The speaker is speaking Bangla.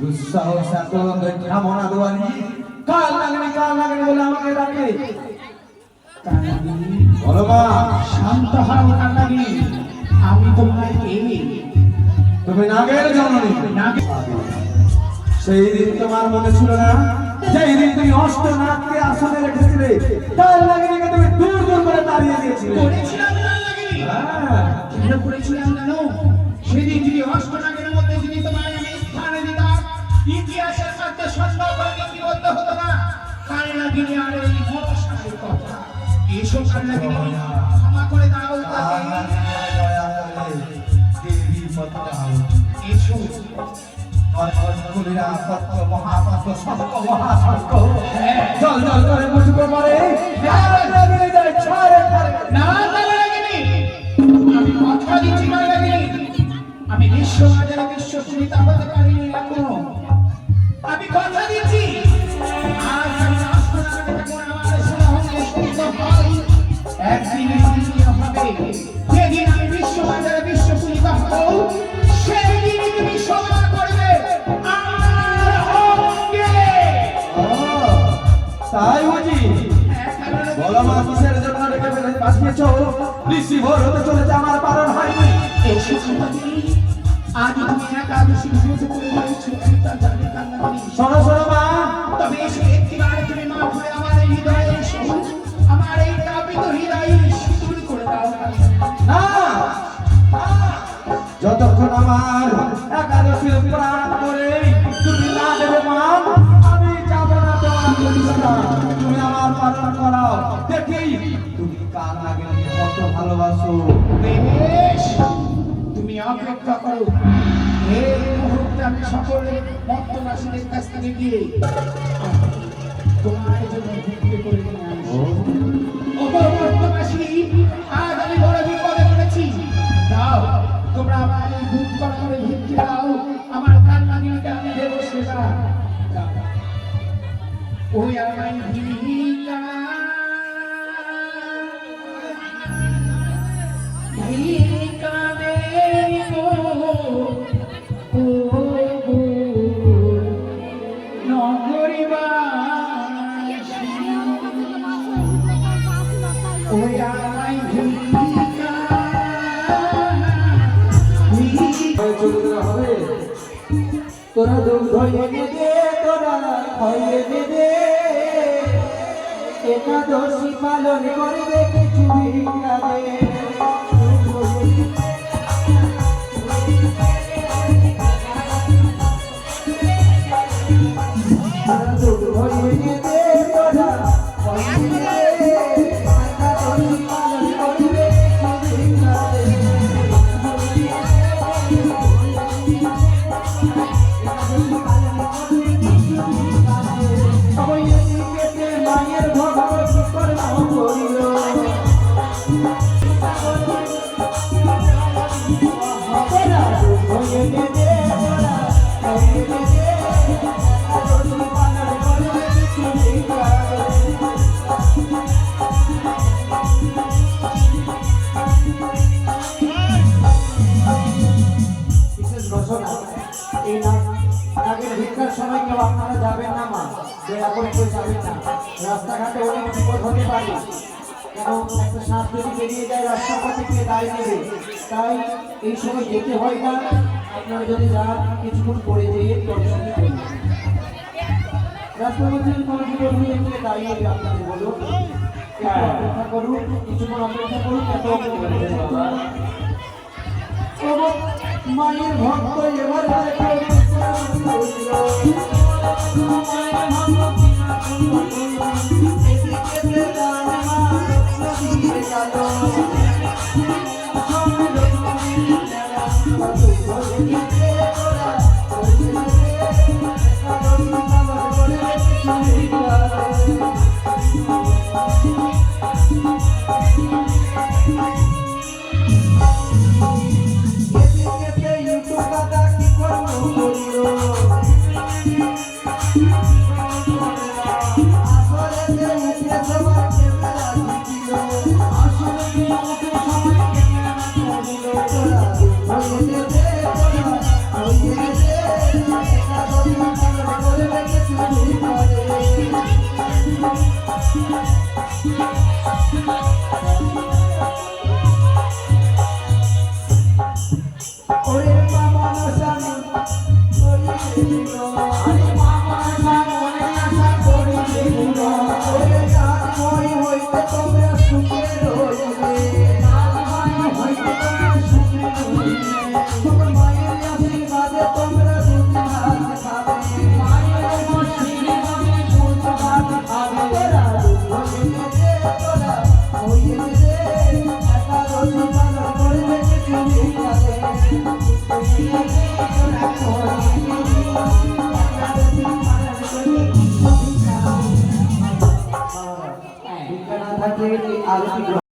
দুঃসাহস এত দৈত্রা মনা দেওয়ানি কাল লাগনি কাল লাগনি বলে আমাকে ডাকে বলো আমি তোমার কে তুমি নাগের জননী। সেই দিন তোমার মনে ছিল না যেই দিন তুমি অষ্ট নাগকে আসনে রেখেছিলে কাল লাগনিকে তুমি দূর দূর করে তাড়িয়ে দিয়েছিলে। করেছিলাম কানাগিনী হ্যাঁ। কেন করেছিলাম জানো? সেদিন যদি অষ্টনাগের মধ্যে যদি তোমার আমি স্থানে দিতাম ইতিহাসের মধ্যে সন্দেহ করে লিপিবদ্ধ হতো না। কানাগিনী আর এই মনসারের কথা। এসো কানাগিনী ক্ষমা করে দাও তাকে। দেবী পদ্মা পত্র মহাপাত্র সত্য মহাসত্য জল জল করে মুঠো পরে ফেলে পাঠিয়েছ ঋষি ভোর হতে চলেছে আমার পালন হয়নি। আজ তুমি একাদশী ব্রত করে রয়েছো আমি তা জানি কানাগিনী শোনো শোনো মা। তবে এসে একটিবার তুমি মা করে আমার এই হৃদয়ে এসো। আমার এই তাপিত হৃদয়ে সিঁদুর করে দাও না না, যতক্ষণ আমার একাদশীর প্রাণ তুমি কত ভালোবাসো। তুমি অপেক্ষা করো। এই মুহূর্তে আমি সকলে মত্তবাসীদের কাছ থেকে গিয়ে তোমার জন্য ভিক্ষে করে নিয়ে আসব মত্তবাসী আজ আমি বড় বিপদে পড়েছি। দাও তোমরা আমার এই দুধ করে দাও। আমার আমি দেবো সেবা ওই আমায় তোরা দুধ এনে দে তোরা হয়ে দেবে একাদশী পালন করবে কিছু ভিক্ষা দে আগের সময় কেউ আপনারা যাবেন না মা। দয়া করে কেউ যাবেন না। রাস্তাঘাটে অনেক বিপদ হতে পারে। এবং একটা সাপ যদি বেরিয়ে যায় রাস্তার পথে কে দায় নেবে? তাই এই সময় যেতে হয় না। আপনারা যদি যান কিছুক্ষণ পরে যেয়ে রাস্তার মধ্যে যদি কোনো বিপদ হয়ে গেলে দায় নেবে আপনাদের বলুন? একটু অপেক্ষা করুন কিছুক্ষণ অপেক্ষা করুন মায়ের ভক্ত এবার ইউটিউব দাদা